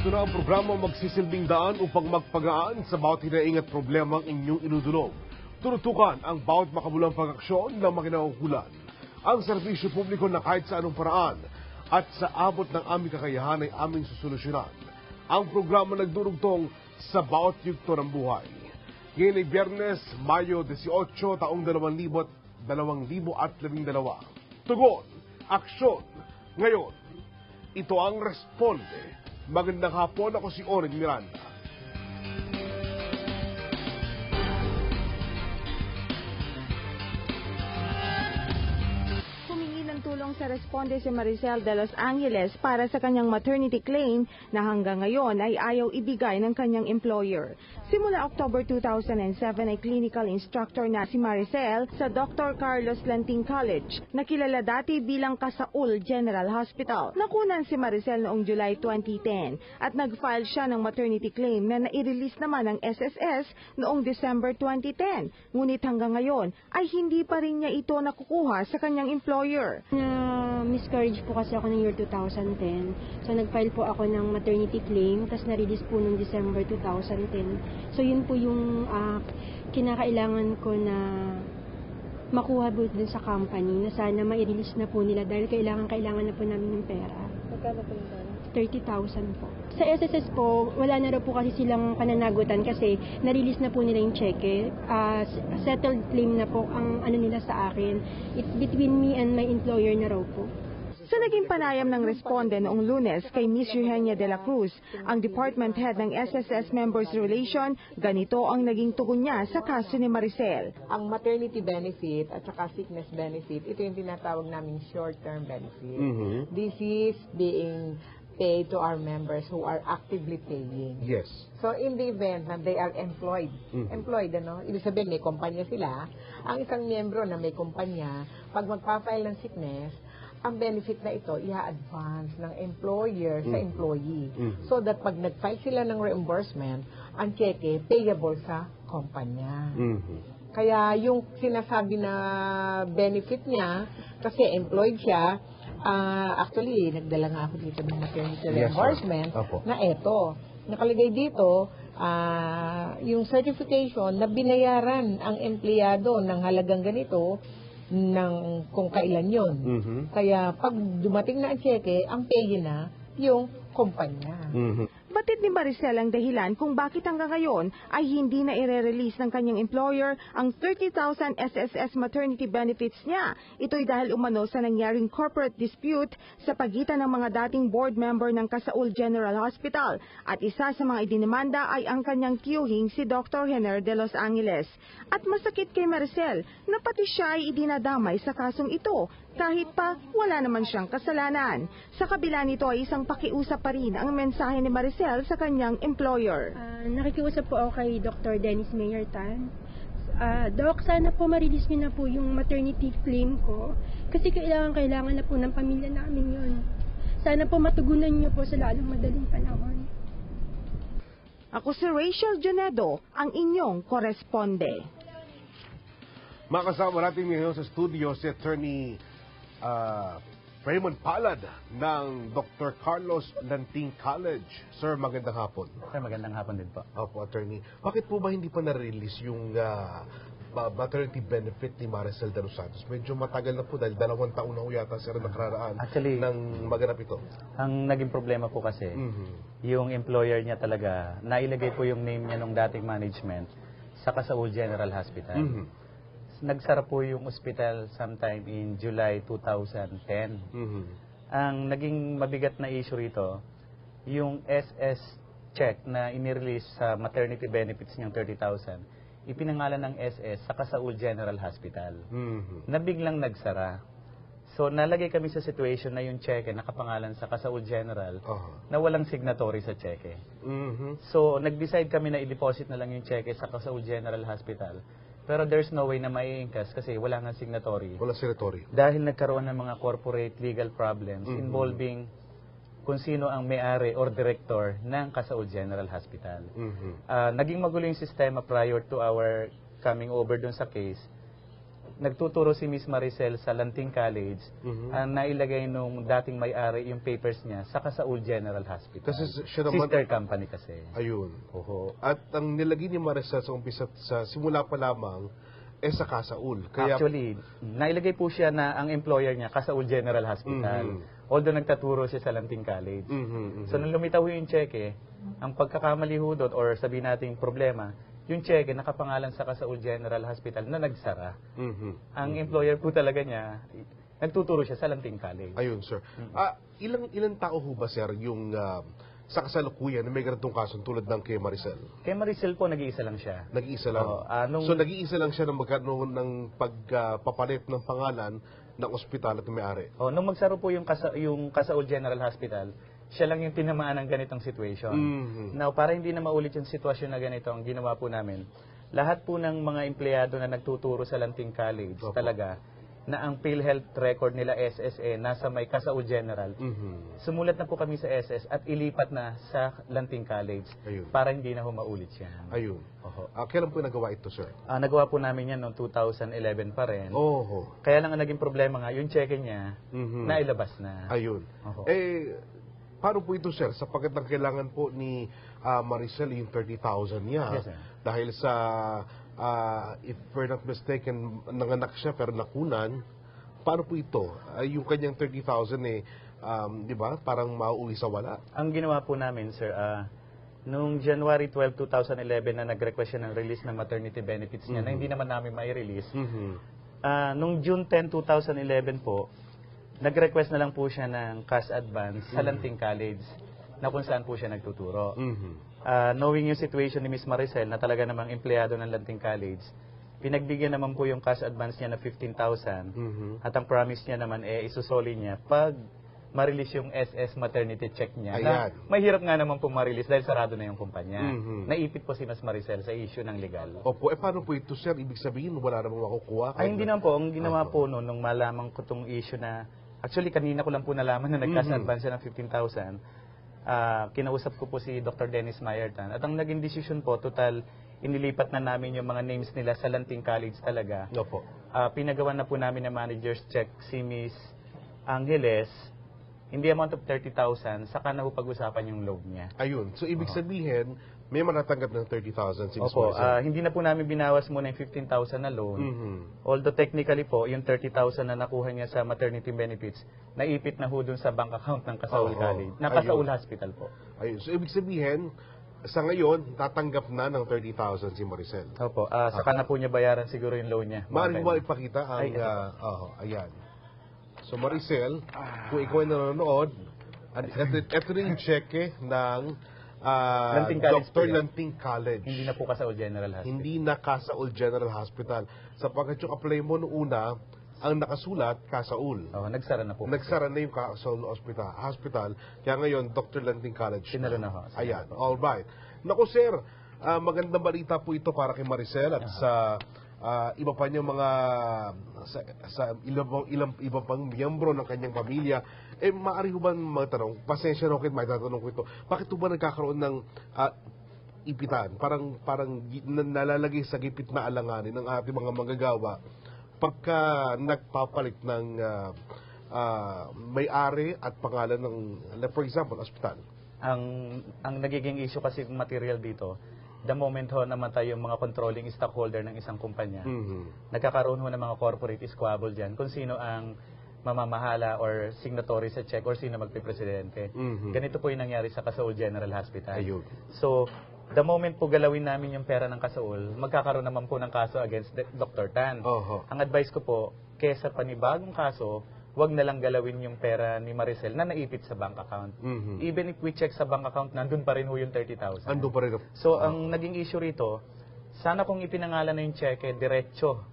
Narito na ang programa magsisilbing daan upang magpagaan sa bawat hinaing at problema ang inyong inudulog. Turutukan ang bawat makabulang pag-aksyon ng makinaukulan. Ang serbisyo publiko na kahit sa anong paraan at sa abot ng aming kakayahan ay aming susolusyonan. Ang programa nagdurugtong sa bawat yugto ng buhay. Ngayon ay Biyernes, Mayo 18, taong 2000 2012. Tugon, aksyon, ngayon, ito ang Responde. Magandang hapon, ako si Oren Miranda. Tulong sa responde si Maricel de Los Angeles para sa kanyang maternity claim na hanggang ngayon ay ayaw ibigay ng kanyang employer. Simula October 2007 ay clinical instructor na si Maricel sa Dr. Carlos Lanting College, na kilala dati bilang Kasaul General Hospital. Nakunan si Maricel noong July 2010 at nag-file siya ng maternity claim na nai-release naman ng SSS noong December 2010. Ngunit hanggang ngayon ay hindi pa rin niya ito nakukuha sa kanyang employer. Na miscarriage po kasi ako ng year 2010. So nag-file po ako ng maternity claim, tapos na-release po noong December 2010. So yun po yung ah, kinakailangan ko na makuha po dun sa company na sana ma-release na po nila dahil kailangan kailangan na po namin ng pera. Magkano po yung 30,000 po. Sa SSS po, wala na raw po kasi silang pananagutan kasi na-release na po nila yung cheque. S- settled claim na po ang ano nila sa akin. It's between me and my employer na raw po. Sa naging panayam ng responde noong lunes kay Miss Eugenia de la Cruz, ang department head ng SSS Members Relation, ganito ang naging tugon niya sa kaso ni Maricel. ang maternity benefit at saka sickness benefit, ito yung tinatawag naming short-term benefit. Mhm. This is being paid to our members who are actively paying. Yes. So, in the event na they are employed, Mhm. employed, ano, ibig sabihin may kumpanya sila, ang isang miyembro na may kumpanya, pag magpa-file ng sickness, ang benefit na ito, i-advance ng employer sa Mhm. employee. Mhm. So that pag nag-file sila ng reimbursement, ang cheque payable sa kumpanya. Mhm. Kaya yung sinasabi na benefit niya, kasi employed siya, ah, actually, nagdala nga ako dito ng maternity Yes, reimbursement na eto. Nakalagay dito, ah, yung certification na binayaran ang empleyado ng halagang ganito ng kung kailan yon. Mhm. Kaya pag dumating na ang cheque, ang pay na yung kumpanya. Mhm. Batid ni Maricel ang dahilan kung bakit hanggang ngayon ay hindi na ire-release ng kanyang employer ang 30,000 SSS maternity benefits niya. Ito'y dahil umano sa nangyaring corporate dispute sa pagitan ng mga dating board member ng Kasaul General Hospital at isa sa mga idinimanda ay ang kanyang tiyuhing si Dr. Henner de Los Angeles. At masakit kay Maricel na pati siya ay idinadamay sa kasong ito kahit pa wala naman siyang kasalanan. Sa kabila nito ay isang pakiusap pa rin ang mensahe ni Maricel sa kanyang employer. Ah, nakikiusap po ako kay Dr. Dennis Mayer Tan. Ah, Doc, sana po ma-release niyo na po yung maternity claim ko. Kasi kailangan, kailangan na po ng pamilya namin yun. Sana po matugunan niyo po sa lalong madaling panahon. Ako si Rachel Janedo, ang inyong koresponde. Makasama natin ngayon sa studio si Attorney ah, Raymond Palad ng Dr. Carlos Lanting College. Sir, magandang hapon. Sir, magandang hapon din po. Opo, Attorney. Bakit po ba hindi pa na-release yung ba- maternity benefit ni Maricel de los Santos? Medyo matagal na po dahil dalawang taon na yata sir nakararaan Actually- ng maganap ito. Ang naging problema po kasi, Mhm. yung employer niya talaga, nailagay po yung name niya ng dating management sa Kasaul General Hospital. Mhm. Nagsara po yung hospital sometime in July 2010. Mhm. Ang naging mabigat na issue rito, yung SS check na inirelease sa maternity benefits niyang 30,000, ipinangalan ng SS sa Kasaul General Hospital. Mhm. na biglang nagsara. So, nalagay kami sa situation na yung cheque nakapangalan sa Kasaul General Aha. na walang signatory sa cheque. Mhm. So, nag-decide kami na i-deposit na lang yung cheque sa Kasaul General Hospital. Pero there's no way na mai-incas kasi wala nga signatory. Wala territory. Dahil nagkaroon ng mga corporate legal problems Mhm. involving kung sino ang may-ari or director ng Kasaul General Hospital. Mhm. Ah, naging magulo yung sistema prior to our coming over dun sa case. Nagtuturo si Miss Maricel sa Lanting College, Mhm. ah, nailagay nung dating may-ari yung papers niya sa Kasaul General Hospital. Kasi siya naman- Sister company kasi. Ayun. Oho. At ang nilagay ni Maricel sa umpisa sa simula pa lamang eh sa Kasaul. Kaya Actually, nailagay po siya na ang employer niya, Kasaul General Hospital. Mhm. Although nagtaturo siya sa Lanting College. Mhm, mhm. So, nung lumitaw yung cheque, ang pagkakamali ho doon, or sabihin nating problema, yung cheque nakapangalan sa Kasaul General Hospital na nagsara. Mhm. Ang employer po talaga niya, nagtuturo siya sa Lanting College. Ayun, sir. Ah, ilang ilang tao ho ba, sir, yung ah, sa kasalukuyan na may ganitong kaso tulad ng kay Maricel? Kay Maricel po, nag-iisa lang siya. Nag-iisa lang. Oo, ah, nung- So, nag-iisa lang siya ng magkaroon ng pagpapalit ng pangalan ng ospital at may-ari. Oh, nung magsaro po yung, Kasa, yung Kasaul General Hospital, siya lang yung tinamaan ng ganitong situation. Mhm. Now, para hindi na maulit yung sitwasyon na ganito, ang ginawa po namin, lahat po ng mga empleyado na nagtuturo sa Lanting College, Opo. talaga, na ang PhilHealth record nila SSA nasa may Kasaul General, Mhm. sumulat na po kami sa SS at ilipat na sa Lanting College Ayun. para hindi na humaulit yan. Ayun. Oho. Ah, kailan po nagawa ito, sir? Ah, nagawa po namin yan noong 2011 pa rin. Oho. Kaya lang ang naging problema nga, yung cheque niya, Mhm. nailabas na. Ayun. Oho. Eh, paano po ito, sir? Sapagkat ang kailangan po ni ah, Maricel yung 30,000 niya. Yes, sir. Dahil sa, ah, if we're not mistaken, nanganak siya pero nakunan. Paano po ito? Ah, yung kanyang 30,000 eh, um, di ba, parang mauwi sa wala. Ang ginawa po namin, sir, ah, noong January 12, 2011 na nag-request siya ng release ng maternity benefits niya na hindi naman namin mai-release. Mhm. Ah, noong June 10, 2011 po, nag-request na lang po siya ng cash advance sa Lanting College na kung saan po siya nagtuturo. Mhm. Ah, knowing yung situation ni Miss Maricel na talaga namang empleyado ng Lanting College, pinagbigyan naman po yung cash advance niya na 15,000 Mhm. at ang promise niya naman eh isusoli niya pag ma-release yung SS maternity check niya. Na Ayan. mahirap nga naman po ma-release dahil sarado na yung kumpanya. Mhm. Naipit po si Mas Maricel sa issue ng legal. Opo, eh paano po ito, sir? Ibig sabihin, wala namang makukuha. Ay, hindi naman po. Ang ginawa po noon, nung malaman ko tong issue na, actually kanina ko lang po nalaman na nag-cash Mhm. advance siya ng 15,000, ah, kinausap ko po si Dr. Dennis Mayertan. At ang naging decision po, total, inilipat na namin yung mga names nila sa Lanting College talaga. Opo. Ah, pinagawa na po namin ng manager's check si Miss Angeles, hindi amount of 30,000, saka na po pag-usapan yung loan niya. Ayun. So, ibig sabihin, may manatanggap ng 30,000 si Ms. Opo, Maricel. ah, hindi na po namin binawas muna yung 15,000 na loan. Mhm. Although technically po, yung 30,000 na nakuha niya sa maternity benefits, naipit na ho dun sa bank account ng Kasaul Oo. College, Ayun. Kasaul Hospital po. Ayun. So, ibig sabihin, sa ngayon, tatanggap na ng 30,000 si Maricel. Opo, ah, saka na po niya bayaran siguro yung loan niya. Maaari Mga mo ipakita ang... Ay, ito ah, oo, ayan. So, Maricel, kung ikaw ay nanonood, at ito, rin cheque ng ah, Lanting College Dr. po yan. Lanting College. Hindi na po Kasaul General Hospital. Hindi na Kasaul General Hospital. Sapagkat yung apply mo noong una, ang nakasulat, Kasaul. Oh, nagsara na po. Nagsara na yung Kasaul Hospital, hospital. Kaya ngayon, Dr. Lanting College. Sinalo na ho. Ayan, all right. Naku sir, ah, magandang balita po ito para kay Maricel at sa ah, iba pa niyang mga sa, sa ilang, ilang iba pang miyembro ng kanyang pamilya. Eh, maaari ho ba magtanong, pasensya na may tatanong ko ito, bakit ho ba nagkakaroon ng ah, ipitan? Parang, parang nalalagay sa gipit na alanganin ng ating mga manggagawa pagka nagpapalit ng ah, ah, may-ari at pangalan ng, for example, ospital. Ang ang nagiging issue kasi material dito, the moment ho namatay yung mga controlling stockholder ng isang kumpanya, Mhm. nagkakaroon ho ng mga corporate squabble dyan kung sino ang mamamahala or signatory sa check or sino magpipresidente. Mhm. Ganito po yung nangyari sa Kasaul General Hospital. Ayun. So, the moment po galawin namin yung pera ng Kasaul, magkakaroon naman po ng kaso against Dr. Tan. Oho. Ang advice ko po, kesa panibagong kaso, wag na lang galawin yung pera ni Maricel na naipit sa bank account. Mhm. Even if we check sa bank account, nandun pa rin ho yung 30,000. Ando pa rin. So, ang naging issue rito, sana kung ipinangalan na yung cheque, diretso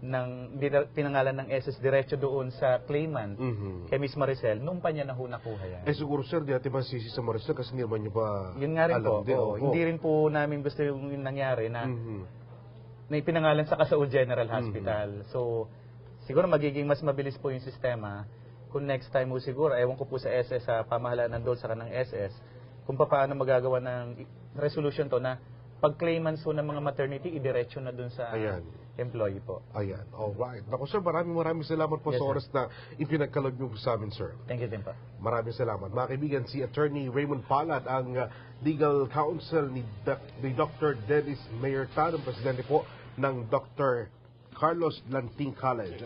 ng pinangalan ng SS diretso doon sa claimant Mhm. kay Miss Maricel, nung pa niya na ho nakuha yan. Eh siguro sir, di natin masisi sa Maricel kasi hindi naman niyo pa Yun nga rin alam po. din. oo. Opo. hindi rin po namin gusto yung nangyari na, Mhm. na ipinangalan sa Kasaul General Mm-hmm. Hospital. So, siguro magiging mas mabilis po yung sistema. Kung next time mo siguro, ewan ko po sa SS, sa pamahalaan ng doon sa kanang SS, kung paano magagawa ng resolution to na pag claimants po ng mga maternity, idiretso na doon sa Ayan. employee po. Ayan, alright. Naku sir, maraming maraming salamat po Yes, sa sir. oras na ipinagkalog niyo po sa amin, sir. Thank you din po. Maraming salamat. Mga kaibigan, si Attorney Raymond Palad, ang uh, legal counsel ni, Dr. Dennis Mayertan, ang presidente po ng Dr. Carlos Lanting College.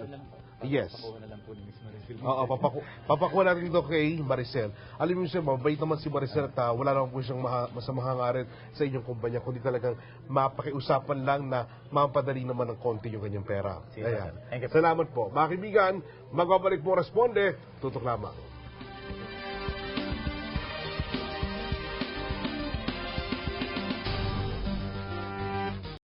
Yes. Oo, papaku papakuha natin ito kay Maricel. Alam mo siya, mabait naman si Maricel at uh, wala naman po siyang maha, masamang hangarin sa inyong kumpanya, kundi talagang mapakiusapan lang na mapadali naman ng konti yung kanyang pera. Ayan. po. Salamat po. Mga kaibigan, magbabalik po responde, tutok lamang.